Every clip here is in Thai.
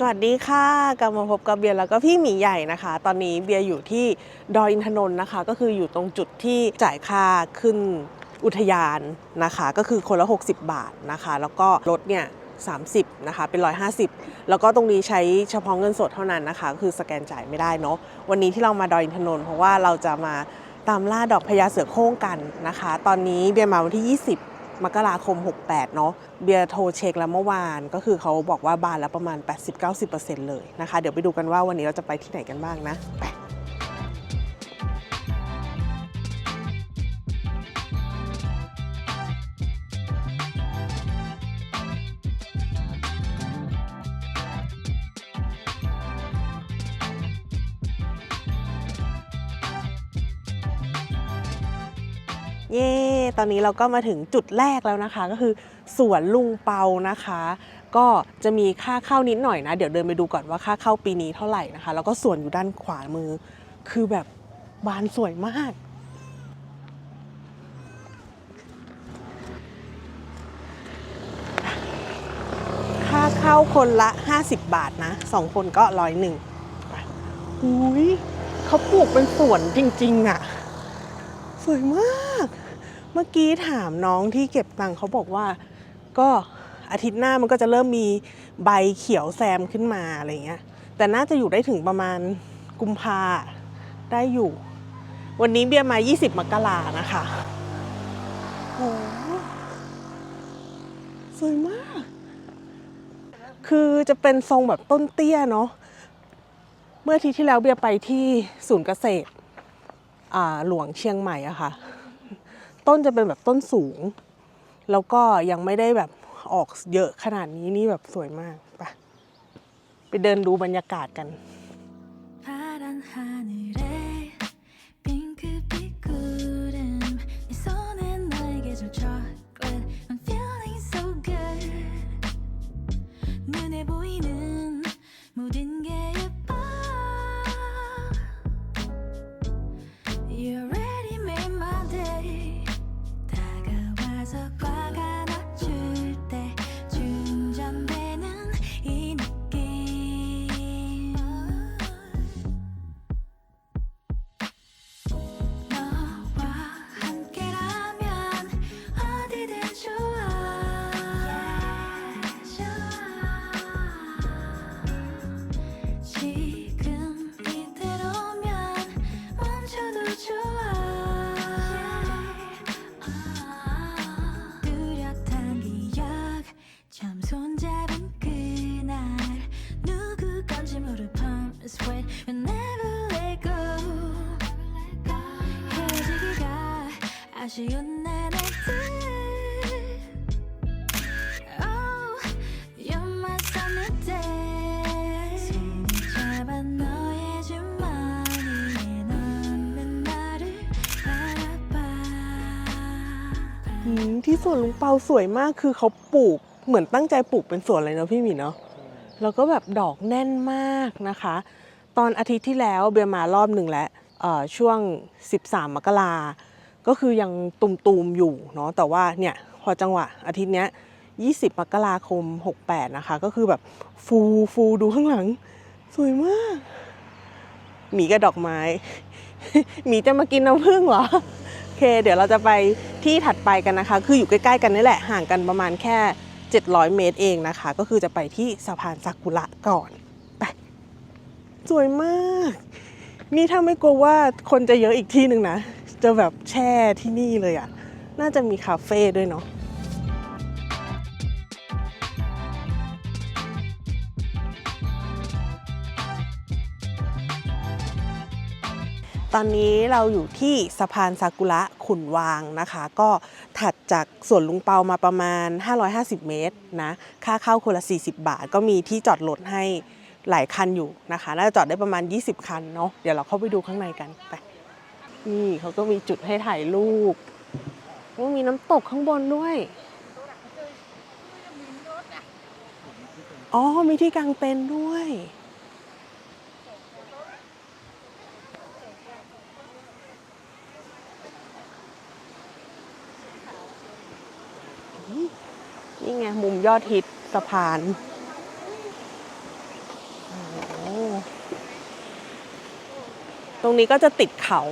สวัสดีค่ะกลับมาพบกับเบียร์แล้วก็พี่หมีใหญ่นะคะ ตอนนี้เบียร์อยู่ที่ดอยอินทนนท์นะคะ ก็คืออยู่ตรงจุดที่จ่ายค่าขึ้นอุทยานนะคะ ก็คือคนละ 60 บาทนะคะ แล้วก็รถเนี่ย30นะคะเป็น 150 แล้วก็ตรงนี้ใช้เฉพาะเงินสดเท่านั้นนะคะ คือสแกนจ่ายไม่ได้เนาะวันนี้ที่เรามาดอยอินทนนท์เพราะว่าเราจะมาตามล่าดอกพญาเสือโคร่งกันนะคะ ตอนนี้เบียร์มาวันที่ 20 มกราคม 68 เนาะเบียร์โทรเช็คแล้วเมื่อวานก็คือเขาบอกว่าบานแล้วประมาณ 80-90%เลยนะคะ เดี๋ยวไปดูกันว่าวันนี้เราจะไปที่ไหนกันบ้างนะไป ตอนนี้เราก็มาถึงจุดแรกแล้วนะคะ ก็คือสวนลุงเปานะคะ ก็จะมีค่าเข้านิดหน่อยนะ เดี๋ยวเดินไปดูก่อนว่าค่าเข้าปีนี้เท่าไหร่นะคะ แล้วก็สวนอยู่ด้านขวามือ คือแบบบานสวยมากค่าเข้าคนละ 50 บาทนะสองคนก็ร้อยหนึ่งอุ้ยเขาปลูกเป็นสวนจริง ๆอะ สวยมาก เมื่อกี้ถามน้องที่เก็บตังค์เขาบอกว่า ก็อาทิตย์หน้ามันก็จะเริ่มมีใบเขียวแซมขึ้นมาอะไรเงี้ย แต่น่าจะอยู่ได้ถึงประมาณกุมภาได้อยู่ วันนี้เบียร์มา 20 มกรานะคะโอ้สวยมาก คือจะเป็นทรงแบบต้นเตี้ยเนาะ เมื่ออาทีที่แล้วเบียร์ไปที่ศูนย์เกษตรอ่าหลวงเชียงใหม่อะค่ะ ต้นจะเป็นแบบต้นสูง แล้วก็ยังไม่ได้แบบออกเยอะขนาดนี้นี่แบบสวยมากไปไปเดินดูบรรยากาศกัน 손잡은 그날 누구 건지 모를 promise wait we'll never let go 헤어지기가 아쉬운 내 날들 Oh you're my sunny day 손을 잡아 너의 주머니에 넣는 나를 바라봐 อืมที่สวนลุงเปาสวยมากคือเขาปลูก เหมือนตั้งใจปลูกเป็นสวนเลยเนาะพี่หมีเนาะแล้วก็แบบดอกแน่นมากนะคะ ตอนอาทิตย์ที่แล้วเบียร์มารอบหนึ่งแล้วเอ่อช่วง 13 มกราก็คือยังตุมๆอยู่เนาะแต่ว่าเนี่ยพอจังหวะอาทิตย์เนี้ย20 มกราคม 68 นะคะ ก็คือแบบฟูฟูดูข้างหลัง สวยมาก หมีกับดอกไม้ หมีจะมากินน้ำผึ้งเหรอ โอเค เดี๋ยวเราจะไปที่ถัดไปกันนะคะ คืออยู่ใกล้ ๆ กันนี่แหละ ห่างกันประมาณแค่ 700 เมตรเองนะคะ ก็คือจะไปที่สะพานซากุระก่อนไปสวยมาก นี่ถ้าไม่กลัวว่าคนจะเยอะอีกที่หนึ่งนะ จะแบบแช่ที่นี่เลยอะ่ะ น่าจะมีคาเฟ่ด้วยเนาะตอนนี้เราอยู่ที่สะพานซากุระขุนวางนะคะ ก็ ถัดจากสวนลุงเปามาประมาณ 550 เมตรนะ ค่าเข้าคนละ 40 บาท ก็มีที่จอดรถให้หลายคันอยู่นะคะ น่าจะจอดได้ประมาณ 20 คันเนาะ เดี๋ยวเราเข้าไปดูข้างในกันไป นี่เขาก็มีจุดให้ถ่ายรูปโอ้มีน้ำตกข้างบนด้วย อ๋อ มีที่กางเต็นท์ด้วย ไงมุมยอดฮิตสะพานตรงนี้ก็จะติดเขา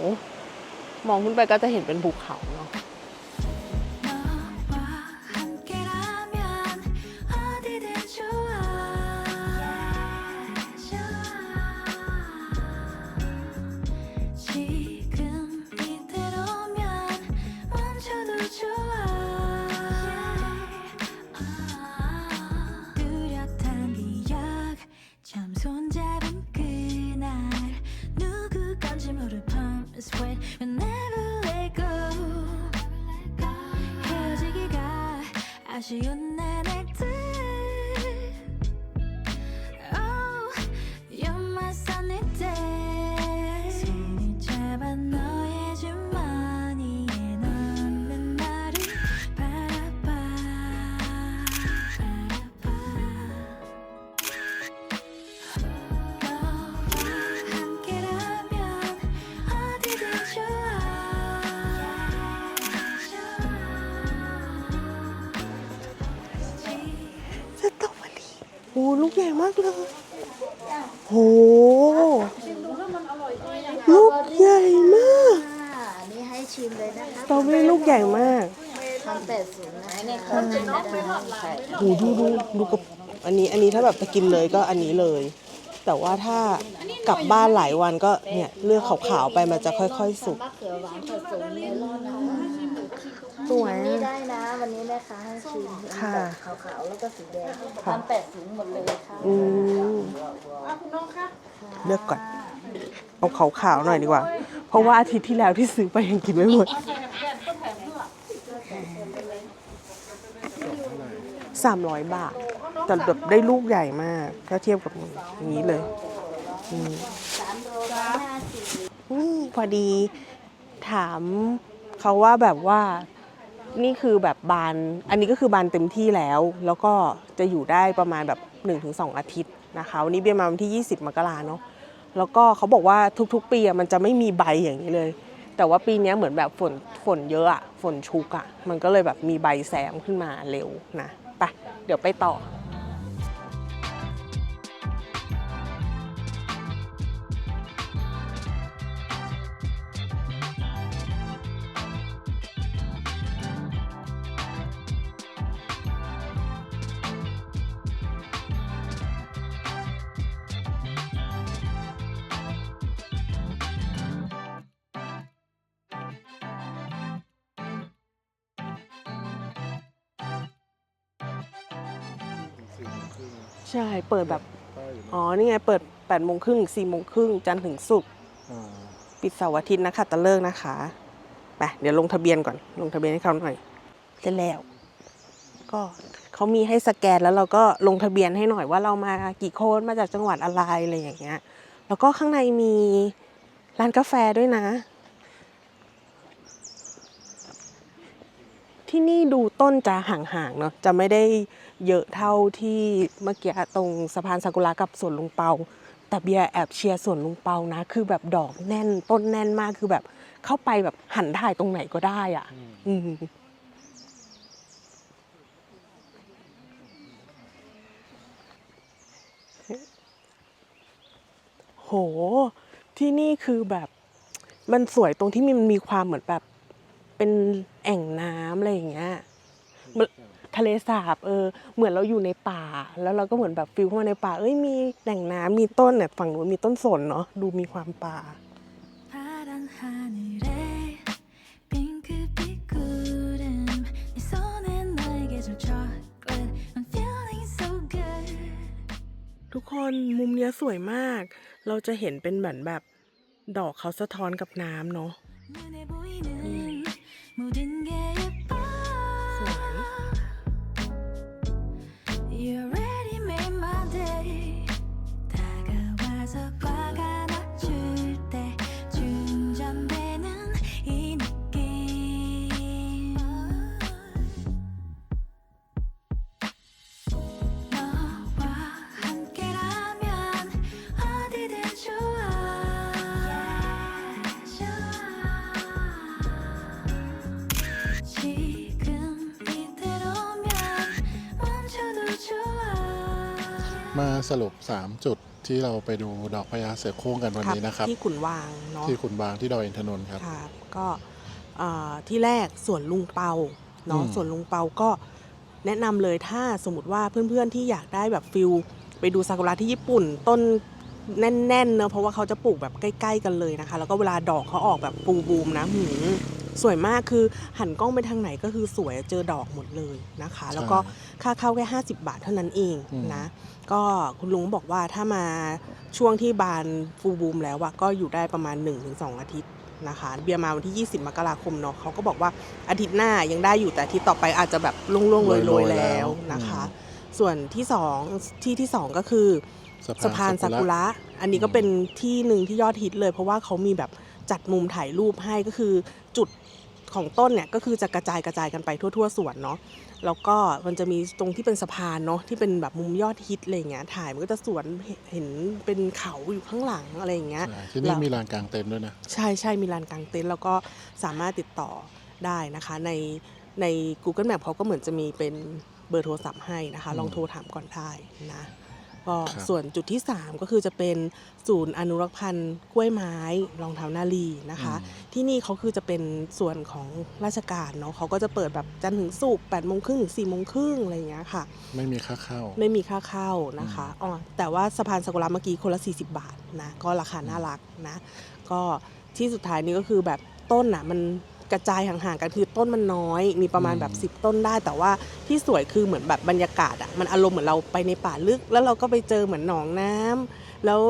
มองขึ้นไปก็จะเห็นเป็นภูเขาเนาะ 아쉬 โอ้ลูกใหญ่มากเลยโหลูกใหญ่มากค่ะอันนี้ให้ชิมเลยนะคะสตรอเบอรี่ลูกใหญ่มากทำเป็ดสูงนะนี่เขาจะได้ใช่โหดูดูดูกับอันนี้อันนี้ถ้าแบบจะกินเลยก็อันนี้เลย แต่ว่าถ้า กลับบ้านหลายวันก็เนี่ยเลือกขาวๆไปมันจะค่อยๆสุกมะเขือหวานผสมเมลอนนะคะสวย นี่อะได้นะ วันนี้นะคะให้ชิมค่ะขาวๆแล้วก็สีแดงทำเป็ดสูงหมดเลยค่ะอืมเลือกก่อนเอาขาวๆหน่อยดีกว่า เพราะว่าอาทิตย์ที่แล้วที่ซื้อไปยังกินไม่หมดสามร้อยบาท แต่แบบได้ลูกใหญ่มากถ้าเทียบกับอย่างนี้เลย สามโลร้อยห้าสิบอืมพอดีถามเขาว่าแบบว่านี่คือแบบบาน อันนี้ก็คือบานเต็มที่แล้ว แล้วก็จะอยู่ได้ประมาณแบบ 1-2 อาทิตย์นะคะวันนี้เบียมาวันที่ 20 มกราเนาะแล้วก็เขาบอกว่าทุกๆ ปีอะมันจะไม่มีใบอย่างนี้เลย แต่ว่าปีนี้เหมือนแบบฝนฝนเยอะอะฝนชุกอะมันก็เลยแบบมีใบแซมขึ้นมาเร็วนะไปเดี๋ยวไปต่อ ใช่เปิดแบบอ๋อ นี่ไง เปิด8โมงครึ่งถึง4โมงครึ่งจันทร์ถึงศุกร์อ่าปิดเสาร์อาทิตย์นะคะตะเลิกนะคะ ไป เดี๋ยวลงทะเบียนก่อน ลงทะเบียนให้เขาหน่อย เสร็จแล้ว ก็เขามีให้สแกนแล้วเราก็ลงทะเบียนให้หน่อยว่าเรามากี่คน มาจากจังหวัดอะไรอะไรอย่างเงี้ย แล้วก็ข้างในมีร้านกาแฟด้วยนะ ที่นี่ดูต้นจะห่างๆเนาะ จะไม่ได้ เยอะเท่าที่เมื่อกี้ตรงสะพานซากุระกับสวนลุงเปา แต่เบียร์แอบเชียร์สวนลุงเปานะ คือแบบดอกแน่นต้นแน่นมากคือแบบเข้าไปแบบหันถ่ายตรงไหนก็ได้อะ อืมโห ที่นี่คือแบบมันสวยตรงที่มันมีความเหมือนแบบเป็นแอ่งน้ำอะไรอย่างเงี้ย ทะเลสาบเออเหมือนเราอยู่ในป่า แล้วเราก็เหมือนแบบฟิลเข้ามาในป่า เอ้ยมีแหล่งน้ำมีต้นเนี่ยฝั่งนู้นมีต้นสนเนาะดูมีความป่าทุกคนมุมเนี้ยสวยมาก เราจะเห็นเป็นเหมือนแบบดอกเขาสะท้อนกับน้ำเนาะ มาสรุป 3 จุดที่เราไปดูดอกพญาเสือโคร่งกันวันนี้นะครับ ที่ขุนวางเนาะที่ขุนบางที่ดอยอินทนนท์ครับค่ะก็เอ่อที่แรกสวนลุงเปาเนาะอืมสวนลุงเปาก็แนะนำเลยถ้าสมมติว่าเพื่อนๆที่อยากได้แบบฟิลไปดูซากุระที่ญี่ปุ่น ต้นแน่นๆเนอะเพราะว่าเขาจะปลูกแบบใกล้ ๆ กันเลยนะคะ แล้วก็เวลาดอกเขาออกแบบปูบูมนะหืม สวยมากคือหันกล้องไปทางไหนก็คือสวยเจอดอกหมดเลยนะคะ แล้วก็ค่าเข้าแค่ 50 บาทเท่านั้นเองนะก็คุณลุงบอกว่าถ้ามาช่วงที่บานฟูบูมแล้วอะก็อยู่ได้ประมาณ 1-2 อาทิตย์นะคะเบียร์มาวันที่ 20 มกราคมเนาะเขาก็บอกว่าอาทิตย์หน้ายังได้อยู่แต่อาทิตย์ต่อไปอาจจะแบบล่วงๆโรยๆแล้วนะคะ ส่วนที่สองที่ที่สองก็คือสะพานซากุระ อันนี้ก็เป็นที่หนึ่งที่ยอดฮิตเลย เพราะว่าเขามีแบบ จัดมุมถ่ายรูปให้ก็คือจุดของต้นเนี่ยก็คือจะกระจายกระจายกันไปทั่ว ๆ สวนเนาะแล้วก็มันจะมีตรงที่เป็นสะพานเนาะที่เป็นแบบมุมยอดฮิตอะไรอย่างเงี้ยถ่ายมันก็จะสวนเห็นเป็นเขาอยู่ข้างหลังอะไรอย่างเงี้ยใช่ที่นี่มีลานกลางเต็นท์ด้วยนะใช่ใช่มีลานกลางเต็นท์แล้วก็สามารถติดต่อได้นะคะในใน Google Map เขาก็เหมือนจะมีเป็นเบอร์โทรศัพท์ให้นะคะ ลองโทรถามก่อนได้นะ ก็ครับส่วนจุดที่ 3 ก็คือจะเป็นศูนย์อนุรักษ์พันธุ์กล้วยไม้รองเท้านาลีนะคะ ที่นี่เขาคือจะเป็นส่วนของราชการเนาะเขาก็จะเปิดแบบจันทร์ถึงศุกร์8โมงครึ่งถึง4โมงครึ่งอะไรอย่างเงี้ยค่ะ ไม่มีค่าเข้า ไม่มีค่าเข้านะคะอ๋อแต่ว่าสะพานซากุระเมื่อกี้คนละ 40 บาทนะก็ราคาน่ารักนะ ก็ที่สุดท้ายนี้ก็คือแบบต้นอะมัน กระจายห่างๆกันคือต้นมันน้อย มีประมาณแบบ 10 ต้นได้ แต่ว่าที่สวยคือเหมือนแบบบรรยากาศอะมันอารมณ์เหมือนเราไปในป่าลึก แล้วเราก็ไปเจอเหมือนหนองน้ำแล้ว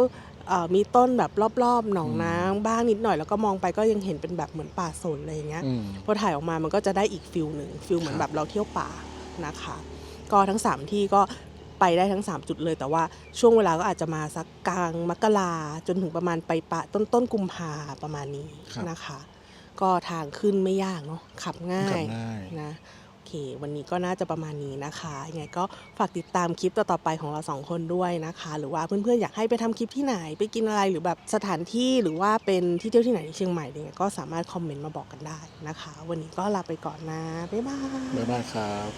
เอ่อมีต้นแบบรอบๆหนองน้ำบ้างนิดหน่อยแล้วก็มองไปก็ยังเห็นเป็นแบบเหมือนป่าสนอะไรอย่างเงี้ยอืมพอถ่ายออกมามันก็จะได้อีกฟิลหนึ่งฟิลเหมือนคแบรับบเราเที่ยวป่านะคะ ก็ทั้ง 3 ที่ก็ไปได้ทั้ง 3 จุดเลย แต่ว่าช่วงเวลาก็อาจจะมาสักกลางมกราจนถึงประมาณไปปะต้นต้นกุมภาประมาณนี้ครับนะคะ ก็ทางขึ้นไม่ยากเนาะขับง่ายายนะโอเค วันนี้ก็น่าจะประมาณนี้นะคะยังไงก็ฝากติดตามคลิปต่อๆไปของเราสองคนด้วยนะคะ หรือว่าเพื่อนๆอยากให้ไปทำคลิปที่ไหน ไปกินอะไรหรือแบบสถานที่หรือว่าเป็นที่เที่ยวที่ไหนในเชียงใหม่อะไเงี้ยก็สามารถคอมเมนต์มาบอกกันได้นะคะ วันนี้ก็ลาไปก่อนนะบ๊ายบายบ๊ายบายครับ